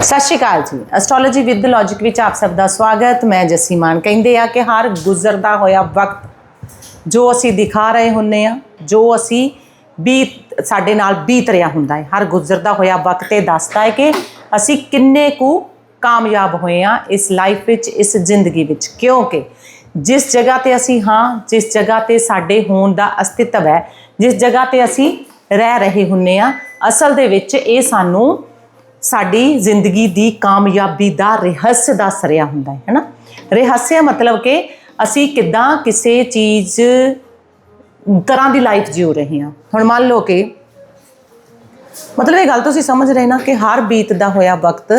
ਸਤਿ ਸ਼੍ਰੀ ਅਕਾਲ ਜੀ। Astrology with logic ਵਿੱਚ ਆਪ ਸਭ ਦਾ ਸਵਾਗਤ। ਮੈਂ ਜੱਸੀ ਮਾਨ ਕਹਿੰਦੇ ਆ ਕਿ ਹਰ ਗੁਜ਼ਰਦਾ ਹੋਇਆ ਵਕਤ ਜੋ ਅਸੀਂ ਦਿਖਾ ਰਹੇ ਹੁੰਨੇ ਆ, ਜੋ ਅਸੀਂ ਬੀਤ, ਸਾਡੇ ਨਾਲ ਬੀਤ ਰਿਹਾ ਹੁੰਦਾ ਹੈ, ਹਰ ਗੁਜ਼ਰਦਾ ਹੋਇਆ ਵਕਤ ਇਹ ਦੱਸਦਾ ਹੈ ਕਿ ਅਸੀਂ ਕਿੰਨੇ ਕੁ ਕਾਮਯਾਬ ਹੋਏ ਆ ਇਸ ਲਾਈਫ ਵਿੱਚ, ਇਸ ਜ਼ਿੰਦਗੀ ਵਿੱਚ। ਕਿਉਂਕਿ ਜਿਸ ਜਗ੍ਹਾ ਤੇ ਅਸੀਂ ਹਾਂ, ਜਿਸ ਜਗ੍ਹਾ ਤੇ ਸਾਡੇ ਹੋਣ ਦਾ ਅਸਤਿਤਵ ਹੈ, ਜਿਸ ਜਗ੍ਹਾ ਤੇ ਅਸੀਂ ਰਹਿ ਰਹੇ ਹੁੰਨੇ ਆ, ਅਸਲ ਦੇ ਵਿੱਚ ਇਹ ਸਾਨੂੰ ਸਾਡੀ ਜ਼ਿੰਦਗੀ ਦੀ ਕਾਮਯਾਬੀ ਦਾ ਰਹੱਸ ਦੱਸ ਰਿਹਾ ਹੁੰਦਾ ਹੈ, ਹੈਨਾ? ਰਹੱਸ ਮਤਲਬ ਕਿ ਅਸੀਂ ਕਿੱਦਾਂ ਕਿਸੇ ਚੀਜ਼ ਤਰ੍ਹਾਂ ਦੀ ਲਾਈਫ ਜਿਉ ਰਹੇ ਹਾਂ। ਹੁਣ ਮੰਨ ਲਓ ਕਿ ਮਤਲਬ ਇਹ ਗੱਲ ਤੁਸੀਂ ਸਮਝ ਰਹੇ ਨਾ ਕਿ ਹਰ ਬੀਤਦਾ ਹੋਇਆ ਵਕਤ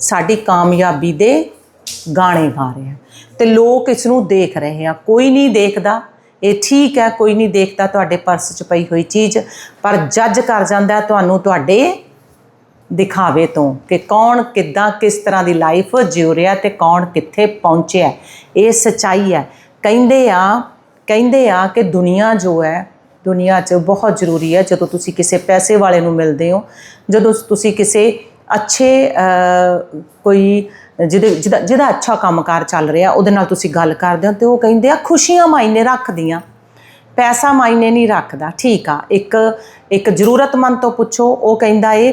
ਸਾਡੀ ਕਾਮਯਾਬੀ ਦੇ ਗਾਣੇ ਗਾ ਰਿਹਾ ਤੇ ਲੋਕ ਇਸ ਨੂੰ ਦੇਖ ਰਹੇ ਆ ਕੋਈ ਨਹੀਂ ਦੇਖਦਾ, ਇਹ ਠੀਕ ਹੈ, ਕੋਈ ਨਹੀਂ ਦੇਖਦਾ ਤੁਹਾਡੇ ਪਰਸ 'ਚ ਪਈ ਹੋਈ ਚੀਜ਼, ਪਰ ਜੱਜ ਕਰ ਜਾਂਦਾ ਤੁਹਾਨੂੰ ਤੁਹਾਡੇ ਦਿਖਾਵੇ ਤੋਂ ਕਿ ਕੌਣ ਕਿੱਦਾਂ, ਕਿਸ ਤਰ੍ਹਾਂ ਦੀ ਲਾਈਫ ਜਿਉ ਰਿਹਾ ਤੇ ਕੌਣ ਕਿੱਥੇ ਪਹੁੰਚਿਆ ਇਹ ਸਚਾਈ ਹੈ। ਕਹਿੰਦੇ ਆ ਕਹਿੰਦੇ ਆ ਕਿ ਦੁਨੀਆ ਜੋ ਹੈ, ਦੁਨੀਆ 'ਚ ਬਹੁਤ ਜ਼ਰੂਰੀ ਹੈ ਜਦੋਂ ਤੁਸੀਂ ਕਿਸੇ ਪੈਸੇ ਵਾਲੇ ਨੂੰ ਮਿਲਦੇ ਹੋ, ਜਦੋਂ ਤੁਸੀਂ ਕਿਸੇ ਅੱਛੇ ਕੋਈ ਜਿਹਦੇ, ਜਿਹਦਾ ਜਿਹਦਾ ਅੱਛਾ ਕੰਮਕਾਰ ਚੱਲ ਰਿਹਾ, ਉਹਦੇ ਨਾਲ ਤੁਸੀਂ ਗੱਲ ਕਰਦੇ ਹੋ ਤੇ ਉਹ ਕਹਿੰਦੇ ਆ, ਖੁਸ਼ੀਆਂ ਮਾਇਨੇ ਰੱਖਦੀਆਂ। ਪੈਸਾ ਮਾਇਨੇ ਨਹੀਂ ਰੱਖਦਾ। ਠੀਕ ਆ, ਇੱਕ ਇੱਕ ਜ਼ਰੂਰਤਮੰਦ ਤੋਂ ਪੁੱਛੋ, ਉਹ ਕਹਿੰਦਾ ਏ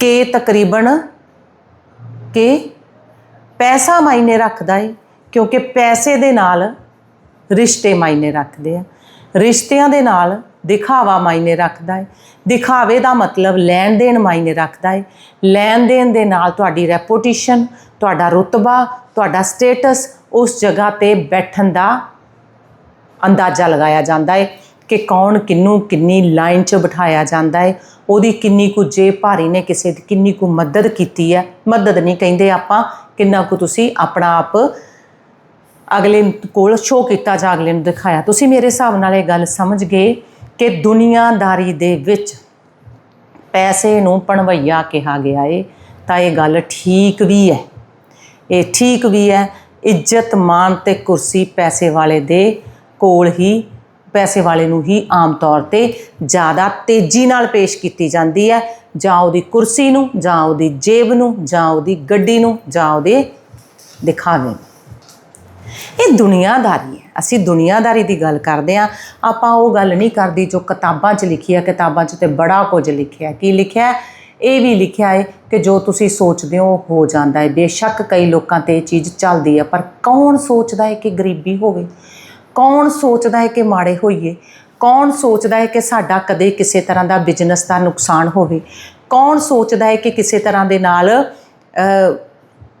ਕਿ ਤਕਰੀਬਨ ਕਿ ਪੈਸਾ ਮਾਇਨੇ ਰੱਖਦਾ ਏ, ਕਿਉਂਕਿ ਪੈਸੇ ਦੇ ਨਾਲ ਰਿਸ਼ਤੇ ਮਾਇਨੇ ਰੱਖਦੇ ਆ। ਰਿਸ਼ਤਿਆਂ ਦੇ ਨਾਲ ਦਿਖਾਵਾ ਮਾਇਨੇ ਰੱਖਦਾ ਹੈ ਦਿਖਾਵੇ ਦਾ ਮਤਲਬ ਲੈਣ ਦੇਣ ਮਾਇਨੇ ਰੱਖਦਾ ਹੈ ਲੈਣ ਦੇਣ ਦੇ ਨਾਲ ਤੁਹਾਡੀ ਰੈਪੂਟੇਸ਼ਨ, ਤੁਹਾਡਾ ਰੁਤਬਾ, ਤੁਹਾਡਾ ਸਟੇਟਸ ਉਸ ਜਗ੍ਹਾ ਤੇ ਬੈਠਣ ਦਾ ਅੰਦਾਜ਼ਾ ਲਗਾਇਆ ਜਾਂਦਾ ਹੈ ਕਿ ਕੌਣ ਕਿੰਨੂੰ ਕਿੰਨੀ ਲਾਈਨ 'ਚ ਬਿਠਾਇਆ ਜਾਂਦਾ ਹੈ ਉਹਦੀ ਕਿੰਨੀ ਕੁ ਜੇ ਭਾਰੀ ਨੇ ਕਿਸੇ ਦੀ, ਕਿੰਨੀ ਕੁ ਮਦਦ ਕੀਤੀ ਹੈ। ਮਦਦ ਨਹੀਂ ਕਹਿੰਦੇ ਆਪਾਂ ਕਿੰਨਾ ਕੁ ਤੁਸੀਂ ਆਪਣਾ ਆਪ ਅਗਲੇ ਕੋਲ ਸ਼ੋਅ ਕੀਤਾ ਜਾਂ ਅਗਲੇ ਨੂੰ ਦਿਖਾਇਆ। ਤੁਸੀਂ ਮੇਰੇ ਹਿਸਾਬ ਨਾਲ ਇਹ ਗੱਲ ਸਮਝ ਗਏ ਕਿ ਦੁਨੀਆਦਾਰੀ ਦੇ ਵਿੱਚ ਪੈਸੇ ਨੂੰ ਪਣਵਈਆ ਕਿਹਾ ਗਿਆ ਏ, ਤਾਂ ਇਹ ਗੱਲ ਠੀਕ ਵੀ ਹੈ। ਇਹ ਠੀਕ ਵੀ ਹੈ, ਇੱਜ਼ਤ ਮਾਨ ਤੇ ਕੁਰਸੀ ਪੈਸੇ ਵਾਲੇ ਦੇ ਕੋਲ ਹੀ ਪੈਸੇ ਵਾਲੇ ਨੂੰ ਹੀ ਆਮ ਤੌਰ ਤੇ ਜ਼ਿਆਦਾ ਤੇਜ਼ੀ ਨਾਲ ਪੇਸ਼ ਕੀਤੀ ਜਾਂਦੀ ਹੈ। ਜਾਂ ਉਹਦੀ ਕੁਰਸੀ ਨੂੰ, ਜਾਂ ਉਹਦੀ ਜੇਬ ਨੂੰ, ਜਾਂ ਉਹਦੀ ਗੱਡੀ ਨੂੰ, ਜਾਂ ਉਹਦੇ ਦਿਖਾਵੇ ਇਹ ਦੁਨੀਆਦਾਰੀ ਹੈ। ਅਸੀਂ ਦੁਨੀਆਦਾਰੀ ਦੀ ਗੱਲ ਕਰਦੇ ਆ ਆਪਾਂ ਉਹ ਗੱਲ ਨਹੀਂ ਕਰਦੀ ਜੋ ਕਿਤਾਬਾਂ 'ਚ ਲਿਖੀ ਹੈ। ਕਿਤਾਬਾਂ 'ਚ ਤੇ ਬੜਾ ਕੁਝ ਲਿਖਿਆ ਹੈ। ਕੀ ਲਿਖਿਆ ਇਹ ਵੀ ਲਿਖਿਆ ਹੈ ਕਿ ਜੋ ਤੁਸੀਂ ਸੋਚਦੇ ਹੋ ਹੋ ਜਾਂਦਾ ਹੈ। ਬੇਸ਼ੱਕ ਕਈ ਲੋਕਾਂ ਤੇ ਇਹ ਚੀਜ਼ ਚੱਲਦੀ ਹੈ। ਪਰ ਕੌਣ ਸੋਚਦਾ ਹੈ ਕਿ ਗਰੀਬੀ ਹੋਵੇ? ਕੌਣ ਸੋਚਦਾ ਹੈ ਕਿ ਮਾੜੇ ਹੋਈਏ? ਕੌਣ ਸੋਚਦਾ ਹੈ ਕਿ ਸਾਡਾ ਕਦੇ ਕਿਸੇ ਤਰ੍ਹਾਂ ਦਾ ਬਿਜ਼ਨਸ ਦਾ ਨੁਕਸਾਨ ਹੋਵੇ? ਕੌਣ ਸੋਚਦਾ ਹੈ ਕਿ ਕਿਸੇ ਤਰ੍ਹਾਂ ਦੇ ਨਾਲ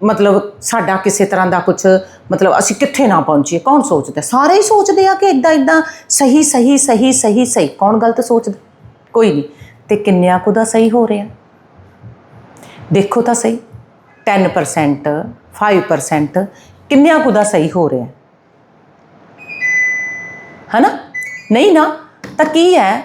ਮਤਲਬ ਸਾਡਾ ਕਿਸੇ ਤਰ੍ਹਾਂ ਦਾ ਕੁਝ ਮਤਲਬ ਅਸੀਂ ਕਿੱਥੇ ਨਾ ਪਹੁੰਚੀਏ? ਕੌਣ ਸੋਚਦਾ? ਸਾਰੇ ਹੀ ਸੋਚਦੇ ਆ ਕਿ ਇਦਾਂ ਇਦਾਂ ਸਹੀ ਸਹੀ ਸਹੀ ਸਹੀ ਸਹੀ। ਕੌਣ ਗਲਤ ਸੋਚਦਾ? ਕੋਈ ਨਹੀਂ। ਤੇ ਕਿੰਨਿਆਂ ਕੁ ਦਾ ਸਹੀ ਹੋ ਰਿਹਾ? ਦੇਖੋ ਤਾਂ ਸਹੀ। 10% 5% ਕਿੰਨਿਆਂ ਕੁ ਦਾ ਸਹੀ ਹੋ ਰਿਹਾ? ਹਨਾ? ਨਹੀਂ ਨਾ, ਤਾਂ ਕੀ ਹੈ?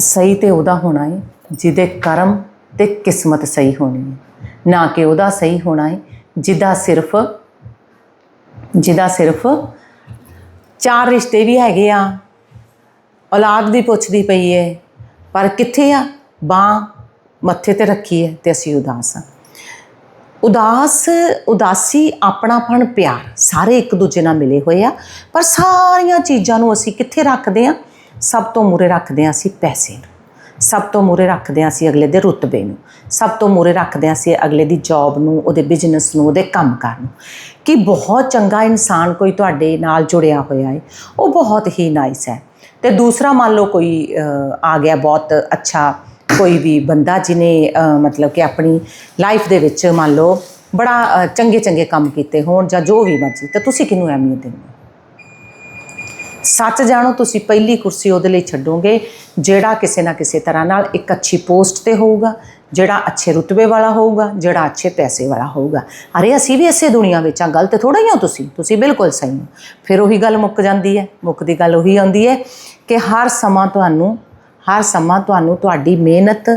ਸਹੀ ਤੇ ਉਹਦਾ ਹੋਣਾ ਹੈ ਜਿਹਦੇ ਕਰਮ ਤੇ ਕਿਸਮਤ ਸਹੀ ਹੋਣੀ ਹੈ ਨਾ ਕਿ ਉਹਦਾ ਸਹੀ ਹੋਣਾ ਹੈ ਜਿਹਦਾ ਸਿਰਫ ਜਿਹਦਾ ਸਿਰਫ ਚਾਰ ਰਿਸ਼ਤੇ ਵੀ ਹੈਗੇ ਆ, ਔਲਾਦ ਵੀ ਪੁੱਛਦੀ ਪਈ ਏ, ਪਰ ਕਿੱਥੇ ਆ? ਬਾਹ ਮੱਥੇ ਤੇ ਰੱਖੀ ਹੈ ਤੇ ਅਸੀਂ ਉਦਾਸ ਆ। ਉਦਾਸ, ਉਦਾਸੀ, ਆਪਣਾਪਣ, ਪਿਆਰ, ਸਾਰੇ ਇੱਕ ਦੂਜੇ ਨਾਲ ਮਿਲੇ ਹੋਏ ਆ। ਪਰ ਸਾਰੀਆਂ ਚੀਜ਼ਾਂ ਨੂੰ ਅਸੀਂ ਕਿੱਥੇ ਰੱਖਦੇ ਆ? ਸਭ ਤੋਂ ਮੂਰੇ ਰੱਖਦੇ ਆ ਅਸੀਂ ਪੈਸੇ ਨੂੰ। ਸਭ ਤੋਂ ਮੂਰੇ ਰੱਖਦੇ ਆ ਅਸੀਂ ਅਗਲੇ ਦੇ ਰੁਤਬੇ ਨੂੰ। ਸਭ ਤੋਂ ਮੂਰੇ ਰੱਖਦੇ ਆ ਅਸੀਂ ਅਗਲੇ ਦੀ ਜੌਬ ਨੂੰ, ਉਹਦੇ ਬਿਜ਼ਨਸ ਨੂੰ, ਉਹਦੇ ਕੰਮ ਕੰਮਕਾਰ ਨੂੰ। ਕਿ ਬਹੁਤ ਚੰਗਾ ਇਨਸਾਨ ਕੋਈ ਤੁਹਾਡੇ ਨਾਲ ਜੁੜਿਆ ਹੋਇਆ ਹੈ ਉਹ ਬਹੁਤ ਹੀ ਨਾਈਸ ਹੈ। ਤੇ ਦੂਸਰਾ ਮੰਨ ਲਓ ਕੋਈ ਆ ਗਿਆ ਬਹੁਤ ਅੱਛਾ ਕੋਈ ਵੀ ਬੰਦਾ ਜਿਹਨੇ ਮਤਲਬ ਕਿ ਆਪਣੀ ਲਾਈਫ ਦੇ ਵਿੱਚ ਮੰਨ ਲਓ ਬੜਾ ਚੰਗੇ ਚੰਗੇ ਕੰਮ ਕੀਤੇ ਹੋਣ ਜਾਂ ਜੋ ਵੀ ਮਰਜ਼ੀ, ਤਾਂ ਤੁਸੀਂ ਕਿਹਨੂੰ ਅਹਿਮੀਅਤ ਦਿੰਦੇ ਸੱਚ ਜਾਣੋ, ਤੁਸੀਂ ਪਹਿਲੀ ਕੁਰਸੀ ਉਹਦੇ ਲਈ ਛੱਡੋਗੇ, ਜਿਹੜਾ ਕਿਸੇ ਨਾ ਕਿਸੇ ਤਰ੍ਹਾਂ ਨਾਲ ਇੱਕ ਅੱਛੀ ਪੋਸਟ ਤੇ ਹੋਊਗਾ, ਜਿਹੜਾ ਅੱਛੇ ਰੁਤਬੇ ਵਾਲਾ ਹੋਊਗਾ, ਜਿਹੜਾ ਅੱਛੇ ਪੈਸੇ ਵਾਲਾ ਹੋਊਗਾ। ਅਰੇ, ਅਸੀਂ ਵੀ ਇਸੇ ਦੁਨੀਆ ਵਿੱਚ ਆ ਗਲਤ ਥੋੜਾ ਹੀ ਹੋ ਤੁਸੀਂ ਤੁਸੀਂ ਬਿਲਕੁਲ ਸਹੀ ਹੋ। ਫਿਰ ਉਹੀ ਗੱਲ ਮੁੱਕ ਜਾਂਦੀ ਹੈ, ਮੁੱਕਦੀ ਗੱਲ ਉਹੀ ਆਉਂਦੀ ਹੈ ਕਿ ਹਰ ਸਮਾਂ ਤੁਹਾਨੂੰ ਹਰ ਸਮਾਂ ਤੁਹਾਨੂੰ ਤੁਹਾਡੀ ਮਿਹਨਤ,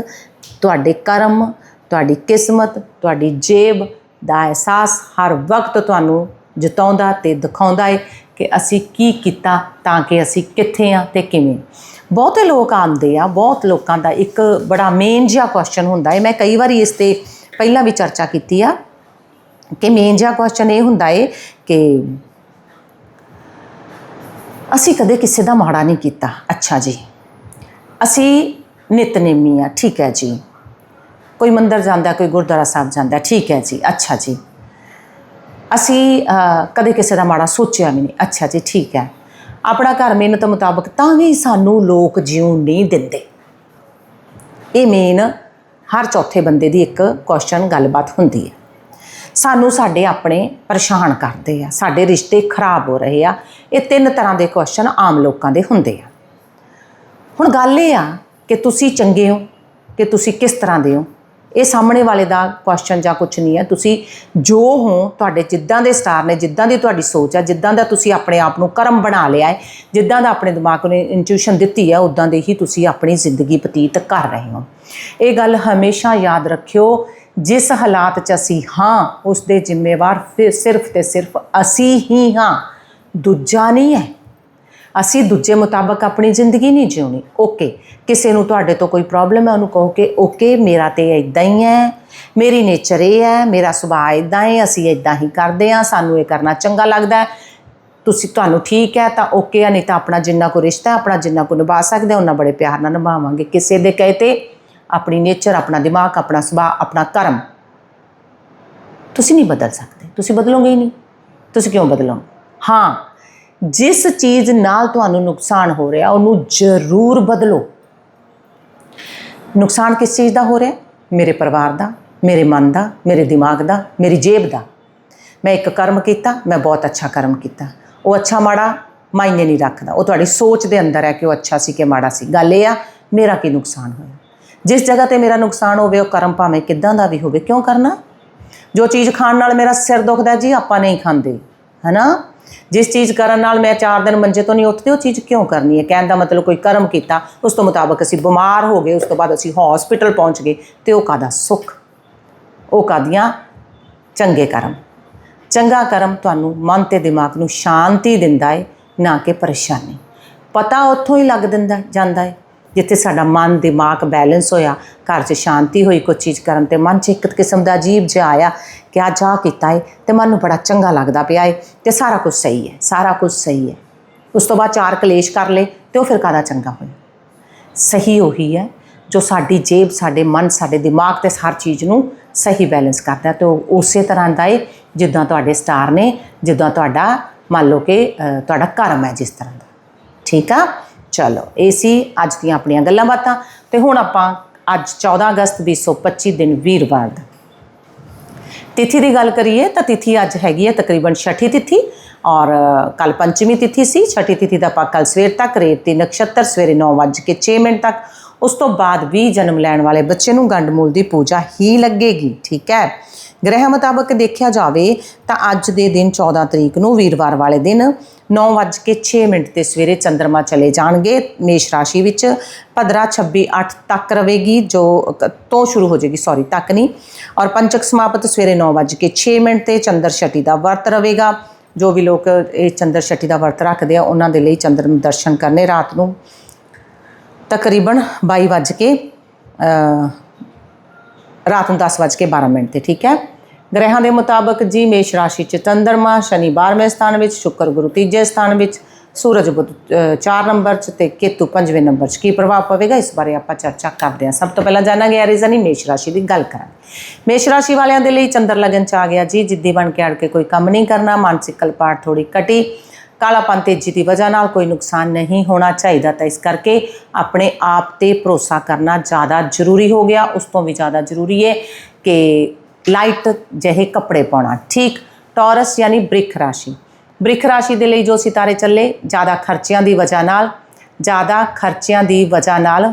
ਤੁਹਾਡੇ ਕਰਮ, ਤੁਹਾਡੀ ਕਿਸਮਤ, ਤੁਹਾਡੀ ਜੇਬ ਦਾ ਅਹਿਸਾਸ ਹਰ ਵਕਤ ਤੁਹਾਨੂੰ ਜਤਾਉਂਦਾ ਤੇ ਦਿਖਾਉਂਦਾ ਹੈ ਕਿ ਅਸੀਂ ਕੀ ਕੀਤਾ ਤਾਂ ਕਿ ਅਸੀਂ ਕਿੱਥੇ ਆ ਤੇ ਕਿਵੇਂ। ਬਹੁਤੇ ਲੋਕ ਆਉਂਦੇ ਆ, ਬਹੁਤ ਲੋਕਾਂ ਦਾ ਇੱਕ ਬੜਾ ਮੇਨ ਜਿਹਾ ਕੁਐਸਚਨ ਹੁੰਦਾ ਹੈ ਮੈਂ ਕਈ ਵਾਰੀ ਇਸ ਤੇ ਪਹਿਲਾਂ ਵੀ ਚਰਚਾ ਕੀਤੀ ਆ ਕਿ ਮੇਨ ਜਿਹਾ ਕੁਐਸਚਨ ਇਹ ਹੁੰਦਾ ਹੈ ਕਿ ਅਸੀਂ ਕਦੇ ਕਿਸੇ ਦਾ ਮਾੜਾ ਨਹੀਂ ਕੀਤਾ। ਅੱਛਾ ਜੀ। ਅਸੀਂ ਨਿਤਨੇਮੀ ਆ, ਠੀਕ ਹੈ ਜੀ। ਕੋਈ ਮੰਦਰ ਜਾਂਦਾ, ਕੋਈ ਗੁਰਦੁਆਰਾ ਸਾਹਿਬ ਜਾਂਦਾ, ਠੀਕ ਹੈ ਜੀ, ਅੱਛਾ ਜੀ। ਅਸੀਂ ਕਦੇ ਕਿਸੇ ਦਾ ਮਾੜਾ ਸੋਚਿਆ ਵੀ ਨਹੀਂ, ਅੱਛਾ ਜੀ, ਠੀਕ ਹੈ। ਆਪਣਾ ਘਰ ਮਿਹਨਤ ਮੁਤਾਬਕ ਤਾਂ ਵੀ ਸਾਨੂੰ ਲੋਕ ਜਿਉਣ ਨਹੀਂ ਦਿੰਦੇ। ਇਹ ਮੇਨ ਹਰ ਚੌਥੇ ਬੰਦੇ ਦੀ ਇੱਕ ਕੁਐਸਚਨ ਗੱਲਬਾਤ ਹੁੰਦੀ ਹੈ। ਸਾਨੂੰ ਸਾਡੇ ਆਪਣੇ ਪਰੇਸ਼ਾਨ ਕਰਦੇ ਆ, ਸਾਡੇ ਰਿਸ਼ਤੇ ਖਰਾਬ ਹੋ ਰਹੇ ਆ। ਇਹ ਤਿੰਨ ਤਰ੍ਹਾਂ ਦੇ ਕੁਐਸਚਨ ਆਮ ਲੋਕਾਂ ਦੇ ਹੁੰਦੇ ਆ। ਹੁਣ ਗੱਲ ਇਹ ਆ ਕਿ ਤੁਸੀਂ ਚੰਗੇ ਹੋ, ਕਿ ਤੁਸੀਂ ਕਿਸ ਤਰ੍ਹਾਂ ਦੇ ਹੋ? ਇਹ ਸਾਹਮਣੇ ਵਾਲੇ ਦਾ ਕੁਐਸਚਨ ਜਾਂ ਕੁਝ ਨਹੀਂ ਹੈ। ਤੁਸੀਂ ਜੋ ਹੋ, ਤੁਹਾਡੇ ਜਿੱਦਾਂ ਦੇ ਸਟਾਰ ਨੇ, ਜਿੱਦਾਂ ਦੀ ਤੁਹਾਡੀ ਸੋਚ ਹੈ ਜਿੱਦਾਂ ਦਾ ਤੁਸੀਂ ਆਪਣੇ ਆਪ ਨੂੰ ਕਰਮ ਬਣਾ ਲਿਆ ਹੈ, ਜਿੱਦਾਂ ਦਾ ਆਪਣੇ ਦਿਮਾਗ ਨੂੰ ਇੰਟੂਇਸ਼ਨ ਦਿੱਤੀ ਹੈ, ਉਦਾਂ ਦੇ ਹੀ ਤੁਸੀਂ ਆਪਣੀ ਜ਼ਿੰਦਗੀ ਬਤੀਤ ਕਰ ਰਹੇ ਹੋ। ਇਹ ਗੱਲ ਹਮੇਸ਼ਾ ਯਾਦ ਰੱਖਿਓ, ਜਿਸ ਹਾਲਾਤ 'ਚ ਅਸੀਂ ਹਾਂ, ਉਸ ਦੇ ਜ਼ਿੰਮੇਵਾਰ ਫਿਰ ਸਿਰਫ ਤੇ ਸਿਰਫ ਅਸੀਂ ਹੀ ਹਾਂ। ਦੂਜਾ ਨਹੀਂ ਹੈ। ਅਸੀਂ ਦੂਜੇ ਮੁਤਾਬਕ ਆਪਣੀ ਜ਼ਿੰਦਗੀ ਨਹੀਂ ਜਿਉਣੀ। ਓਕੇ ਕਿਸੇ ਨੂੰ ਤੁਹਾਡੇ ਤੋਂ ਕੋਈ ਪ੍ਰੋਬਲਮ ਹੈ, ਉਹਨੂੰ ਕਹੋ ਕਿ ਓਕੇ ਮੇਰਾ ਤੇ ਇਦਾਂ ਹੀ ਹੈ, ਮੇਰੀ ਨੇਚਰ ਇਹ ਹੈ, ਮੇਰਾ ਸੁਭਾਅ ਇਦਾਂ ਹੈ, ਅਸੀਂ ਇਦਾਂ ਹੀ ਕਰਦੇ ਹਾਂ, ਸਾਨੂੰ ਇਹ ਕਰਨਾ ਚੰਗਾ ਲੱਗਦਾ ਹੈ। ਤੁਸੀਂ, ਤੁਹਾਨੂੰ ਠੀਕ ਹੈ ਤਾਂ ਓਕੇ ਆ, ਨਹੀਂ ਤਾਂ ਆਪਣਾ ਜਿੰਨਾ ਕੋ ਰਿਸ਼ਤਾ ਹੈ, ਆਪਣਾ ਜਿੰਨਾ ਕੋ ਨਿਭਾ ਸਕਦੇ ਹਾਂ, ਉਹਨਾਂ ਬੜੇ ਪਿਆਰ ਨਾਲ ਨਿਭਾਵਾਂਗੇ। ਕਿਸੇ ਦੇ ਕਹੇ ਤੇ ਆਪਣੀ ਨੇਚਰ ਆਪਣਾ ਦਿਮਾਗ, ਆਪਣਾ ਸੁਭਾਅ, ਆਪਣਾ ਕਰਮ ਤੁਸੀਂ ਨਹੀਂ ਬਦਲ ਸਕਦੇ। ਤੁਸੀਂ ਬਦਲੋਗੇ ਹੀ ਨਹੀਂ। ਤੁਸੀਂ ਕਿਉਂ ਬਦਲੋਗੇ? ਹਾਂ ਜਿਸ ਚੀਜ਼ ਨਾਲ ਤੁਹਾਨੂੰ ਨੁਕਸਾਨ ਹੋ ਰਿਹਾ, ਉਹਨੂੰ ਜ਼ਰੂਰ ਬਦਲੋ। ਨੁਕਸਾਨ ਕਿਸ ਚੀਜ਼ ਦਾ ਹੋ ਰਿਹਾ? ਮੇਰੇ ਪਰਿਵਾਰ ਦਾ, ਮੇਰੇ ਮਨ ਦਾ, ਮੇਰੇ ਦਿਮਾਗ ਦਾ, ਮੇਰੀ ਜੇਬ ਦਾ। ਮੈਂ ਇੱਕ ਕਰਮ ਕੀਤਾ, ਮੈਂ ਬਹੁਤ ਅੱਛਾ ਕਰਮ ਕੀਤਾ। ਉਹ ਅੱਛਾ ਮਾੜਾ ਮਾਇਨੇ ਨਹੀਂ ਰੱਖਦਾ। ਉਹ ਤੁਹਾਡੀ ਸੋਚ ਦੇ ਅੰਦਰ ਹੈ ਕਿ ਉਹ ਅੱਛਾ ਸੀ ਕਿ ਮਾੜਾ ਸੀ। ਗੱਲ ਇਹ ਆ, ਮੇਰਾ ਕੀ ਨੁਕਸਾਨ ਹੋਇਆ? ਜਿਸ ਜਗ੍ਹਾ ਤੇ ਮੇਰਾ ਨੁਕਸਾਨ ਹੋਵੇ, ਉਹ ਕਰਮ ਭਾਵੇਂ ਕਿੱਦਾਂ ਦਾ ਵੀ ਹੋਵੇ, ਕਿਉਂ ਕਰਨਾ? ਜੋ ਚੀਜ਼ ਖਾਣ ਨਾਲ ਮੇਰਾ ਸਿਰ ਦੁਖਦਾ ਜੀ, ਆਪਾਂ ਨਹੀਂ ਖਾਂਦੇ। ਹੈਨਾ? ਜਿਸ ਚੀਜ਼ ਕਰਨ ਨਾਲ ਮੈਂ 4 ਦਿਨ ਮੰਜੇ ਤੋਂ ਨਹੀਂ ਉੱਠਦੀ, ਉਹ ਚੀਜ਼ ਕਿਉਂ ਕਰਨੀ ਹੈ? ਕਹਿਣ ਦਾ ਮਤਲਬ ਕੋਈ ਕਰਮ ਕੀਤਾ, ਉਸ ਤੋਂ ਮੁਤਾਬਕ ਅਸੀਂ ਬਿਮਾਰ ਹੋ ਗਏ, ਉਸ ਤੋਂ ਬਾਅਦ ਅਸੀਂ ਹਸਪੀਟਲ ਪਹੁੰਚ ਗਏ, ਤੇ ਉਹ ਕਾਦਾ ਸੁੱਖ? ਉਹ ਕਾਦੀਆਂ ਚੰਗੇ ਕਰਮ। ਚੰਗਾ ਕਰਮ ਤੁਹਾਨੂੰ ਮਨ ਤੇ ਦਿਮਾਗ ਨੂੰ ਸ਼ਾਂਤੀ ਦਿੰਦਾ ਹੈ ਨਾ ਕਿ ਪਰੇਸ਼ਾਨੀ। ਪਤਾ ਉੱਥੋਂ ਹੀ ਲੱਗ ਦਿੰਦਾ, ਜਾਂਦਾ ਹੈ ਜਿੱਥੇ ਸਾਡਾ ਮਨ, ਦਿਮਾਗ ਬੈਲੈਂਸ ਹੋਇਆ, ਘਰ 'ਚ ਸ਼ਾਂਤੀ ਹੋਈ ਕੋਈ ਚੀਜ਼ ਕਰਨ ਤੇ ਮਨ 'ਚ ਇੱਕ ਕਿਸਮ ਦਾ ਅਜੀਬ ਜਿਹਾ ਆਇਆ ਕਿ ਆ ਜਾ ਕੀਤਾ ਹੈ ਤੇ ਮਨ ਨੂੰ ਬੜਾ ਚੰਗਾ ਲੱਗਦਾ ਪਿਆ ਹੈ ਤੇ ਸਾਰਾ ਕੁਝ ਸਹੀ ਹੈ, ਸਾਰਾ ਕੁਝ ਸਹੀ ਹੈ। ਉਸ ਤੋਂ ਬਾਅਦ ਚਾਰ ਕਲੇਸ਼ ਕਰ ਲਏ ਤੇ ਉਹ ਫਿਰ ਕਾਦਾ ਚੰਗਾ ਹੋਇਆ? ਸਹੀ ਉਹੀ ਹੈ ਜੋ ਸਾਡੀ ਜੇਬ, ਸਾਡੇ ਮਨ, ਸਾਡੇ ਦਿਮਾਗ ਤੇ ਹਰ ਚੀਜ਼ ਨੂੰ ਸਹੀ ਬੈਲੈਂਸ ਕਰਦਾ ਹੈ ਤੇ ਉਹ ਉਸੇ ਤਰ੍ਹਾਂ ਦਾ ਏ ਜਿੱਦਾਂ ਤੁਹਾਡੇ ਸਟਾਰ ਨੇ, ਜਿੱਦਾਂ ਤੁਹਾਡਾ ਮੰਨ ਲਓ ਕਿ ਤੁਹਾਡਾ ਕਰਮ ਹੈ ਜਿਸ ਤਰ੍ਹਾਂ ਦਾ। ਠੀਕ ਆ? ਚਲੋ, ਇਹ ਸੀ ਅੱਜ ਦੀਆਂ ਆਪਣੀਆਂ ਗੱਲਾਂ ਬਾਤਾਂ ਤੇ ਹੁਣ ਆਪਾਂ ਅੱਜ 14 ਅਗਸਤ 2025 ਦਿਨ ਵੀਰਵਾਰ ਦਾ। ਤਿਥੀ ਦੀ ਗੱਲ ਕਰੀਏ ਤਾਂ ਤਿਥੀ ਅੱਜ ਹੈਗੀ ਹੈ ਤਕਰੀਬਨ ਛਠੀ ਤਿਥੀ ਔਰ ਕੱਲ ਪੰਚਮੀ ਤਿਥੀ ਸੀ। ਛਠੀ ਤਿਥੀ ਦਾ ਆਪਾਂ ਕੱਲ ਸਵੇਰ ਤੱਕ ਰੇਵਤੀ ਨਕਸ਼ਤਰ ਸਵੇਰੇ 9:06 ਮਿੰਟ ਤੱਕ। ਉਸ ਤੋਂ ਬਾਅਦ ਵੀ ਜਨਮ ਲੈਣ ਵਾਲੇ ਬੱਚੇ ਨੂੰ ਗੰਡਮੂਲ ਦੀ ਪੂਜਾ ਹੀ ਲੱਗੇਗੀ, ਠੀਕ ਹੈ? ਗ੍ਰਹਿ ਮੁਤਾਬਕ ਦੇਖਿਆ ਜਾਵੇ ਤਾਂ ਅੱਜ ਦੇ ਦਿਨ 14 ਤਰੀਕ ਨੂੰ ਵੀਰਵਾਰ ਵਾਲੇ ਦਿਨ 9:06 ਮਿੰਟ ਤੇ ਸਵੇਰੇ ਚੰ드ਰਮਾ ਚਲੇ ਜਾਣਗੇ। ਮੇਸ਼ ਰਾਸ਼ੀ ਵਿੱਚ ਭਦਰਾ 26 8 ਤੱਕ ਰਵੇਗੀ ਜੋ ਕ- ਤੋਂ ਸ਼ੁਰੂ ਹੋ ਜਾਏਗੀ ਸੌਰੀ ਤੱਕ ਨਹੀਂ। ਔਰ ਪੰਚਕ ਸਮਾਪਤ ਸਵੇਰੇ 9:06 ਮਿੰਟ ਤੇ ਚੰਦਰ ਛਟੀ ਦਾ ਵਰਤ ਰਵੇਗਾ ਜੋ ਵੀ ਲੋਕ ਇਹ ਚੰਦਰ ਛਟੀ ਦਾ ਵਰਤ ਰੱਖਦੇ ਆ, ਉਹਨਾਂ ਦੇ ਲਈ ਚੰਦਰ ਦਰਸ਼ਨ ਕਰਨੇ ਰਾਤ ਨੂੰ। ਤਕਰੀਬਨ 22 ਵੱਜ ਕੇ ਰਾਤ ਨੂੰ 10 ਵੱਜ ਕੇ 12 ਮਿੰਟ ਤੇ, ਠੀਕ ਹੈ? ਗ੍ਰਹਿਾਂ ਦੇ ਮੁਤਾਬਕ ਜੀ ਮੇਸ਼ ਰਾਸ਼ੀ ਚ ਚੰਦਰਮਾ ਸ਼ਨੀ 12ਵੇਂ ਸਥਾਨ ਵਿੱਚ, ਸ਼ੁੱਕਰ ਗੁਰੂ ਤੀਜੇ ਸਥਾਨ ਵਿੱਚ, ਸੂਰਜ ਬੁੱਧ 4 ਨੰਬਰ ਚ ਤੇ ਕੇਤੂ 5ਵੇਂ ਨੰਬਰ ਚ ਕੀ ਪ੍ਰਭਾਵ ਪਵੇਗਾ? ਇਸ ਬਾਰੇ ਆਪਾਂ ਚਰਚਾ ਕਰਦੇ ਹਾਂ। ਸਭ ਤੋਂ ਪਹਿਲਾਂ ਜਾਣਾਂਗੇ ਐਰੀਜ਼ਨ ਹੀ ਮੇਸ਼ ਰਾਸ਼ੀ ਦੀ ਗੱਲ ਕਰਾਂਗੇ ਮੇਸ਼ ਰਾਸ਼ੀ ਵਾਲਿਆਂ ਦੇ ਲਈ ਚੰਦਰ ਲਗਨ ਚ ਆ ਗਿਆ ਜੀ। ਜਿੱਦੀ ਬਣ ਕੇ ਅੜ ਕੇ ਕੋਈ ਕੰਮ ਨਹੀਂ ਕਰਨਾ, ਮਾਨਸਿਕ ਕਲਪਾਟ ਥੋੜੀ ਘਟੀ। ਕਾਲਾਪਨ ਤੇਜ਼ੀ ਦੀ ਵਜ੍ਹਾ ਨਾਲ ਕੋਈ ਨੁਕਸਾਨ ਨਹੀਂ ਹੋਣਾ ਚਾਹੀਦਾ। ਤਾਂ ਇਸ ਕਰਕੇ ਆਪਣੇ ਆਪ ਤੇ ਭਰੋਸਾ ਕਰਨਾ ਜ਼ਿਆਦਾ ਜ਼ਰੂਰੀ ਹੋ ਗਿਆ। ਉਸ ਤੋਂ ਵੀ ਜ਼ਿਆਦਾ ਜ਼ਰੂਰੀ ਹੈ ਕਿ ਲਾਈਟ ਜਿਹੇ ਕੱਪੜੇ ਪਾਉਣਾ, ਠੀਕ? ਟੌਰਸ ਯਾਨੀ ਬ੍ਰਿਖ ਰਾਸ਼ੀ। ਬ੍ਰਿਖ ਰਾਸ਼ੀ ਦੇ ਲਈ ਜੋ ਸਿਤਾਰੇ ਚੱਲੇ, ਜ਼ਿਆਦਾ ਖਰਚਿਆਂ ਦੀ ਵਜ੍ਹਾ ਨਾਲ, ਜ਼ਿਆਦਾ ਖਰਚਿਆਂ ਦੀ ਵਜ੍ਹਾ ਨਾਲ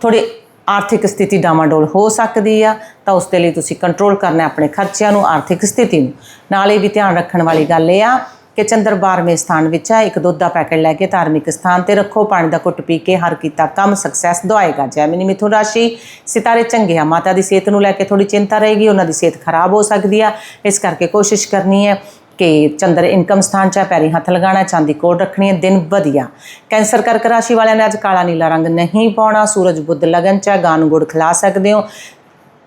ਥੋੜੀ ਆਰਥਿਕ ਸਥਿਤੀ ਡਾਮਾਡੋਲ ਹੋ ਸਕਦੀ ਆ, ਤਾਂ ਉਸ ਦੇ ਲਈ ਤੁਸੀਂ ਕੰਟਰੋਲ ਕਰਨਾ ਆਪਣੇ ਖਰਚਿਆਂ ਨੂੰ, ਆਰਥਿਕ ਸਥਿਤੀ ਨੂੰ। ਨਾਲੇ ਵੀ ਧਿਆਨ ਰੱਖਣ ਵਾਲੀ ਗੱਲ ਇਹ ਆ ਕਿ ਚੰਦਰ 12ਵੇਂ ਸਥਾਨ ਵਿੱਚ ਹੈ। ਇੱਕ ਦੁੱਧ ਦਾ ਪੈਕੇਟ ਲੈ ਕੇ ਧਾਰਮਿਕ ਸਥਾਨ ਤੇ ਰੱਖੋ। ਪਾਣੀ ਦਾ ਘੁੱਟ ਪੀ ਕੇ ਹਰ ਕੀਤਾ ਕੰਮ ਸਕਸੈਸ ਦਵਾਏਗਾ ਜੈਮਿਨੀ ਮਿਥੁਨ ਰਾਸ਼ੀ। ਸਿਤਾਰੇ ਚੰਗੇ ਆ। ਮਾਤਾ ਦੀ ਸਿਹਤ ਨੂੰ ਲੈ ਕੇ ਥੋੜੀ ਚਿੰਤਾ ਰਹੇਗੀ। ਉਹਨਾਂ ਦੀ ਸਿਹਤ ਖਰਾਬ ਹੋ ਸਕਦੀ ਆ। ਇਸ ਕਰਕੇ ਕੋਸ਼ਿਸ਼ ਕਰਨੀ ਹੈ ਕਿ ਚੰਦਰ ਇਨਕਮ ਸਥਾਨ 'ਚ ਹੈ। ਪੈਰੀ ਹੱਥ ਲਗਾਉਣਾ, ਚਾਂਦੀ ਕੋਲ ਰੱਖਣੀ ਹੈ। ਦਿਨ ਵਧੀਆ। ਕੈਂਸਰ ਕਰਕ ਰਾਸ਼ੀ ਵਾਲਿਆਂ ਨੇ ਅੱਜ ਕਾਲਾ ਨੀਲਾ ਰੰਗ ਨਹੀਂ ਪਾਉਣਾ। ਸੂਰਜ ਬੁੱਧ ਲਗਨ 'ਚ ਗਾਨ ਗੁੜ ਖਿਲਾ ਸਕਦੇ ਹੋ।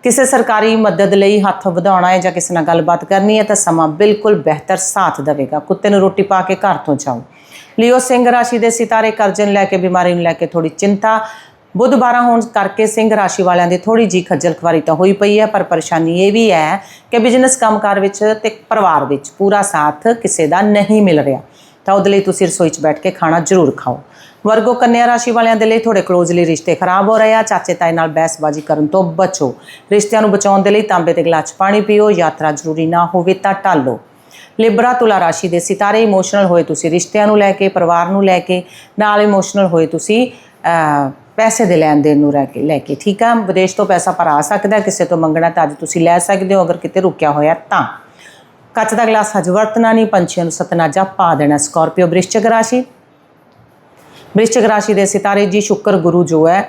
ਕਿਸੇ ਸਰਕਾਰੀ ਮਦਦ ਲਈ ਹੱਥ ਵਧਾਉਣਾ ਹੈ ਜਾਂ ਕਿਸੇ ਨਾਲ ਗੱਲਬਾਤ ਕਰਨੀ ਹੈ ਤਾਂ ਸਮਾਂ ਬਿਲਕੁਲ ਬਿਹਤਰ ਸਾਥ ਦੇਵੇਗਾ। ਕੁੱਤੇ ਨੂੰ ਰੋਟੀ ਪਾ ਕੇ ਘਰ ਤੋਂ ਜਾਓ। ਲਿਓ ਸਿੰਘ ਰਾਸ਼ੀ ਦੇ ਸਿਤਾਰੇ ਕਰਜ਼ਨ ਲੈ ਕੇ, ਬਿਮਾਰੀ ਨੂੰ ਲੈ ਕੇ ਥੋੜੀ ਚਿੰਤਾ। ਬੁੱਧ 12 ਹੋਣ ਕਰਕੇ ਸਿੰਘ ਰਾਸ਼ੀ ਵਾਲਿਆਂ ਦੀ ਥੋੜੀ ਜੀ ਖੱਜਲ ਖਵਾਰੀ ਤਾਂ ਹੋਈ ਪਈ ਹੈ, ਪਰ ਪਰੇਸ਼ਾਨੀ ਇਹ ਵੀ ਹੈ ਕਿ ਬਿਜ਼ਨਸ ਕੰਮਕਾਰ ਵਿੱਚ ਤੇ ਪਰਿਵਾਰ ਵਿੱਚ ਪੂਰਾ ਸਾਥ ਕਿਸੇ ਦਾ ਨਹੀਂ ਮਿਲ ਰਿਹਾ। ਤਾਂ ਉਹਦੇ ਲਈ ਤੁਸੀਂ ਰਸੋਈ 'ਚ ਬੈਠ ਕੇ ਖਾਣਾ ਜ਼ਰੂਰ ਖਾਓ। ਵਰਗੋ ਕੰਨਿਆ ਰਾਸ਼ੀ ਵਾਲਿਆਂ ਦੇ ਲਈ ਤੁਹਾਡੇ ਕਲੋਜ਼ਲੀ ਰਿਸ਼ਤੇ ਖਰਾਬ ਹੋ ਰਹੇ ਆ। ਚਾਚੇ ਤਾਏ ਨਾਲ ਬਹਿਸਬਾਜ਼ੀ ਕਰਨ ਤੋਂ ਬਚੋ। ਰਿਸ਼ਤਿਆਂ ਨੂੰ ਬਚਾਉਣ ਦੇ ਲਈ ਤਾਂਬੇ ਦੇ ਗਲਾਸ 'ਚ ਪਾਣੀ ਪੀਓ, ਯਾਤਰਾ ਜ਼ਰੂਰੀ ਨਾ ਹੋਵੇ ਤਾਂ ਟਾਲੋ। ਲਿਬਰਾ ਤੁਲਾ ਰਾਸ਼ੀ ਦੇ ਸਿਤਾਰੇ ਇਮੋਸ਼ਨਲ ਹੋਏ ਤੁਸੀਂ ਰਿਸ਼ਤਿਆਂ ਨੂੰ ਲੈ ਕੇ, ਪਰਿਵਾਰ ਨੂੰ ਲੈ ਕੇ, ਨਾਲ ਇਮੋਸ਼ਨਲ ਹੋਏ ਤੁਸੀਂ ਪੈਸੇ ਦੇ ਲੈਣ ਦੇਣ ਨੂੰ ਰਹਿ ਕੇ, ਲੈ ਕੇ। ਠੀਕ ਆ? ਵਿਦੇਸ਼ ਤੋਂ ਪੈਸਾ ਪਰ ਆ ਸਕਦਾ, ਕਿਸੇ ਤੋਂ ਮੰਗਣਾ ਤਾਂ ਅੱਜ ਤੁਸੀਂ ਲੈ ਸਕਦੇ ਹੋ, ਅਗਰ ਕਿਤੇ ਰੁਕਿਆ ਹੋਇਆ ਤਾਂ। ਕੱਚ ਦਾ ਗਲਾਸ ਹਜ ਵਰਤਣਾ ਨਹੀਂ, ਪੰਛੀਆਂ ਨੂੰ ਸਤਨਾਜਾ ਪਾ ਦੇਣਾ ਸਕਾਰਪੀਓ ਬ੍ਰਿਸ਼ਚਿਕ ਰਾਸ਼ੀ। ਬ੍ਰਿਸ਼ਚਿਕ ਰਾਸ਼ੀ ਦੇ ਸਿਤਾਰੇ ਜੀ ਸ਼ੁੱਕਰ ਗੁਰੂ ਜੋ ਹੈ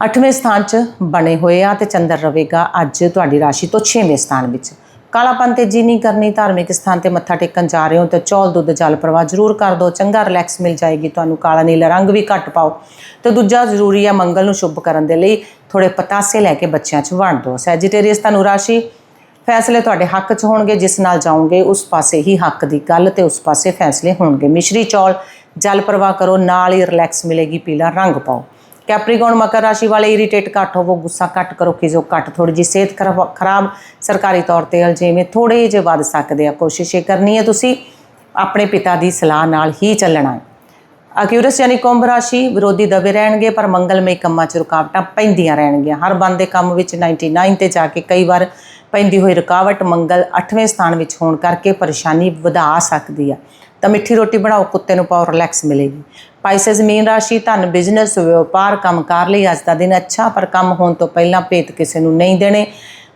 8ਵੇਂ ਸਥਾਨ 'ਚ ਬਣੇ ਹੋਏ ਆ ਤੇ ਚੰਦਰ ਰਵੇਗਾ ਅੱਜ ਤੁਹਾਡੀ ਰਾਸ਼ੀ ਤੋਂ 6ਵੇਂ ਸਥਾਨ ਵਿੱਚ। ਕਾਲਾਪਨ ਤੇਜ਼ੀ ਨਹੀਂ ਕਰਨੀ, ਧਾਰਮਿਕ ਸਥਾਨ ਤੇ ਮੱਥਾ ਟੇਕਣ ਜਾ ਰਹੇ ਹੋ ਤੇ ਚੌਲ, ਦੁੱਧ, ਜਲ ਪ੍ਰਵਾਹ ਜ਼ਰੂਰ ਕਰ ਦਿਓ, ਚੰਗਾ ਰਿਲੈਕਸ ਮਿਲ ਜਾਏਗੀ ਤੁਹਾਨੂੰ, ਕਾਲਾ ਨੀਲਾ ਰੰਗ ਵੀ ਘੱਟ ਪਾਓ। ਤੇ ਦੂਜਾ ਜ਼ਰੂਰੀ ਹੈ ਮੰਗਲ ਨੂੰ ਸ਼ੁਭ ਕਰਨ ਦੇ ਲਈ ਥੋੜੇ ਪਤਾਸੇ ਲੈ ਕੇ ਬੱਚਿਆਂ 'ਚ ਵੰਡ ਦਿਓ। ਸੈਜੀਟੇਰੀਅਸ ਤੁਹਾਨੂੰ ਰਾਸ਼ੀ ਫੈਸਲੇ ਤੁਹਾਡੇ ਹੱਕ 'ਚ ਹੋਣਗੇ, ਜਿਸ ਨਾਲ ਜਾਓਗੇ, ਉਸ ਪਾਸੇ ਹੀ ਹੱਕ ਦੀ ਗੱਲ ਤੇ ਉਸ ਪਾਸੇ ਫੈਸਲੇ ਹੋਣਗੇ। ਮਿਸ਼ਰੀ ਚੌਲ, ਜਲ ਪ੍ਰਵਾਹ ਕਰੋ, ਨਾਲ ਹੀ ਰਿਲੈਕਸ ਮਿਲੇਗੀ, ਪੀਲਾ ਰੰਗ ਪਾਓ। ਕੈਪਰੀਕੌਨ ਮਕਰ ਰਾਸ਼ੀ ਵਾਲੇ ਇਰੀਟੇਟ ਘੱਟ ਹੋਵੋ, ਗੁੱਸਾ ਘੱਟ ਕਰੋ ਖਿਜੋ ਘੱਟ ਥੋੜੀ ਜੀ ਸਿਹਤ ਖਰਾਬ ਖਰਾਬ। ਸਰਕਾਰੀ ਤੌਰ ਤੇ ਅਲਜੇਵੇਂ ਥੋੜੇ ਜਿਹੇ ਵੱਧ ਸਕਦੇ ਆ, ਕੋਸ਼ਿਸ਼ ਇਹ ਕਰਨੀ ਹੈ ਤੁਸੀਂ ਆਪਣੇ ਪਿਤਾ ਦੀ ਸਲਾਹ ਨਾਲ ਹੀ ਚੱਲਣਾ ਹੈ। ਅਕਿਊਰਸ ਯਾਨੀ ਕੁੰਭ ਰਾਸ਼ੀ ਵਿਰੋਧੀ ਦਬੇ ਰਹਿਣਗੇ, ਪਰ ਮੰਗਲਮਈ ਕੰਮਾਂ 'ਚ ਰੁਕਾਵਟਾਂ ਪੈਂਦੀਆਂ ਰਹਿਣਗੀਆਂ। ਹਰ ਬੰਦ ਦੇ ਕੰਮ ਵਿੱਚ 99 ਤੇ ਜਾ ਕੇ ਕਈ ਵਾਰ ਪੈਂਦੀ ਹੋਈ ਰੁਕਾਵਟ ਮੰਗਲ 8ਵੇਂ ਸਥਾਨ ਵਿੱਚ ਹੋਣ ਕਰਕੇ ਪਰੇਸ਼ਾਨੀ ਵਧਾ ਸਕਦੀ ਹੈ ਤਾਂ ਮਿੱਠੀ ਰੋਟੀ ਬਣਾਓ, ਕੁੱਤੇ ਨੂੰ ਪਾਓ ਰਿਲੈਕਸ ਮਿਲੇਗੀ। ਪਾਈਸਸ ਮੀਨ ਰਾਸ਼ੀ, ਧਨ ਬਿਜ਼ਨਸ ਵਪਾਰ ਕੰਮ ਕੰਮਕਾਰ ਲਈ ਅੱਜ ਦਾ ਦਿਨ ਅੱਛਾ, ਪਰ ਕੰਮ ਹੋਣ ਤੋਂ ਪਹਿਲਾਂ ਭੇਤ ਕਿਸੇ ਨੂੰ ਨਹੀਂ ਦੇਣੇ।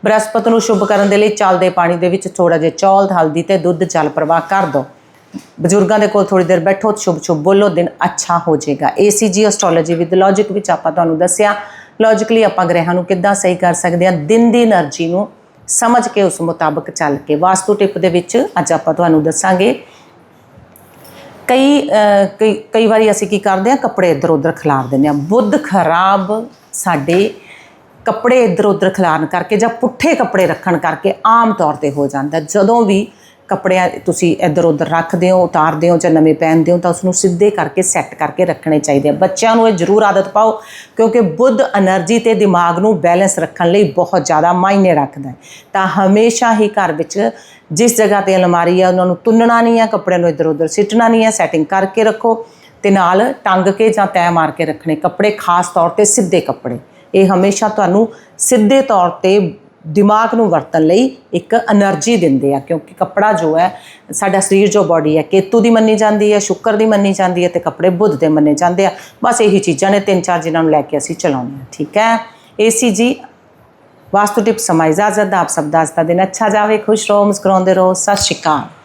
ਬ੍ਰਹਸਪਤ ਨੂੰ ਸ਼ੁਭ ਕਰਨ ਦੇ ਲਈ ਚੱਲਦੇ ਪਾਣੀ ਦੇ ਵਿੱਚ ਥੋੜਾ ਜਿਹਾ ਚੌਲ, ਹਲਦੀ ਤੇ ਦੁੱਧ ਜਲ ਪ੍ਰਵਾਹ ਕਰ ਦਿਓ। ਬਜ਼ੁਰਗਾਂ ਦੇ ਕੋਲ ਥੋੜੀ ਦੇਰ ਬੈਠੋ, ਸ਼ੁਭ ਸ਼ੁਭ ਬੋਲੋ, ਦਿਨ ਅੱਛਾ ਹੋ ਜਾਏਗਾ। ਏਸੀਜੀ ਐਸਟ੍ਰੋਲੋਜੀ ਵਿਦ ਲੌਜੀਕ ਵਿੱਚ ਆਪਾਂ ਤੁਹਾਨੂੰ ਦੱਸਿਆ। ਲੌਜੀਕਲੀ ਆਪਾਂ ਗ੍ਰਹਿਾਂ ਨੂੰ ਕਿੱਦਾਂ ਸਹੀ ਕਰ ਸਕਦੇ ਹਾਂ? ਦਿਨ ਦੀ એનર્ਜੀ ਨੂੰ ਸਮਝ ਕੇ ਉਸ ਮੁਤਾਬਕ ਚੱਲ ਕੇ ਵਾਸਤੂ ਟਿਪ ਦੇ ਵਿੱਚ ਅੱਜ ਆਪਾਂ ਤੁਹਾਨੂੰ ਦੱਸਾਂਗੇ। ਕਈ ਕਈ ਕਈ ਵਾਰੀ ਅਸੀਂ ਕੀ ਕਰਦੇ ਹਾਂ, ਕੱਪੜੇ ਇੱਧਰ ਉੱਧਰ ਖਿਲਾਰ ਦਿੰਦੇ ਹਾਂ। ਬੁੱਧ ਖਰਾਬ ਸਾਡੇ ਕੱਪੜੇ ਇੱਧਰ ਉੱਧਰ ਖਿਲਾਰਨ ਕਰਕੇ ਜਾਂ ਪੁੱਠੇ ਕੱਪੜੇ ਰੱਖਣ ਕਰਕੇ ਆਮ ਤੌਰ ਤੇ ਹੋ ਜਾਂਦਾ। ਜਦੋਂ ਵੀ ਕੱਪੜਿਆਂ ਤੁਸੀਂ ਇੱਧਰ ਉੱਧਰ ਰੱਖਦੇ ਹੋ, ਉਤਾਰਦੇ ਹੋ ਜਾਂ ਨਵੇਂ ਪਹਿਨਦੇ ਹੋ ਤਾਂ ਉਸ ਨੂੰ ਸਿੱਧੇ ਕਰਕੇ ਸੈੱਟ ਕਰਕੇ ਰੱਖਣੇ ਚਾਹੀਦੇ ਆ। ਬੱਚਿਆਂ ਨੂੰ ਇਹ ਜ਼ਰੂਰ ਆਦਤ ਪਾਓ ਕਿਉਂਕਿ ਬੁੱਧ એનર્ਜੀ ਤੇ ਦਿਮਾਗ ਨੂੰ ਬੈਲੈਂਸ ਰੱਖਣ ਲਈ ਬਹੁਤ ਜ਼ਿਆਦਾ ਮਾਇਨੇ ਰੱਖਦਾ ਹੈ। ਤਾਂ ਹਮੇਸ਼ਾ ਹੀ ਘਰ ਵਿੱਚ ਜਿਸ ਜਗ੍ਹਾ ਤੇ ਅਲਮਾਰੀ ਆ, ਉਹਨਾਂ ਨੂੰ ਤੁੰਨਣਾ ਨਹੀਂ ਆ, ਕੱਪੜਿਆਂ ਨੂੰ ਇੱਧਰ ਉੱਧਰ ਸਿੱਟਣਾ ਨਹੀਂ ਆ ਸੈਟਿੰਗ ਕਰਕੇ ਰੱਖੋ ਤੇ ਨਾਲ ਟੰਗ ਕੇ ਜਾਂ ਤੈਅ ਮਾਰ ਕੇ ਰੱਖਣੇ ਕੱਪੜੇ ਖਾਸ ਤੌਰ ਤੇ ਸਿੱਧੇ ਕੱਪੜੇ। ਇਹ ਹਮੇਸ਼ਾ ਤੁਹਾਨੂੰ ਸਿੱਧੇ ਤੌਰ ਤੇ ਦਿਮਾਗ ਨੂੰ ਵਰਤਣ ਲਈ ਇੱਕ એનર્ਜੀ ਦਿੰਦੇ ਆ, ਕਿਉਂਕਿ ਕੱਪੜਾ ਜੋ ਹੈ, ਸਾਡਾ ਸਰੀਰ ਜੋ ਬਾਡੀ ਹੈ, ਕੇਤੂ ਦੀ ਮੰਨੀ ਜਾਂਦੀ ਹੈ, ਸ਼ੁੱਕਰ ਦੀ ਮੰਨੀ ਜਾਂਦੀ ਹੈ ਤੇ ਕੱਪੜੇ ਬੁੱਧ ਦੇ ਮੰਨੇ ਜਾਂਦੇ ਆ। ਬਸ ਇਹੀ ਚੀਜ਼ਾਂ ਨੇ, ਤਿੰਨ ਚਾਰ ਜਿਨ੍ਹਾਂ ਨੂੰ ਲੈ ਕੇ ਅਸੀਂ ਚਲਾਉਂਦੇ ਆ ਠੀਕ ਹੈ? ਏਸੀਜੀ ਵਾਸਤੂ ਟਿਪ ਸਮਾਂ ਇਜਾਜ਼ਤ ਆਪ ਸਭ ਦਾ ਅੱਜ ਦਿਨ ਅੱਛਾ ਜਾਵੇ, ਖੁਸ਼ ਰਹੋ, ਮੁਸਕਰਾਉਂਦੇ ਰਹੋ, ਸਤਿ ਸ਼੍ਰੀ ਅਕਾਲ।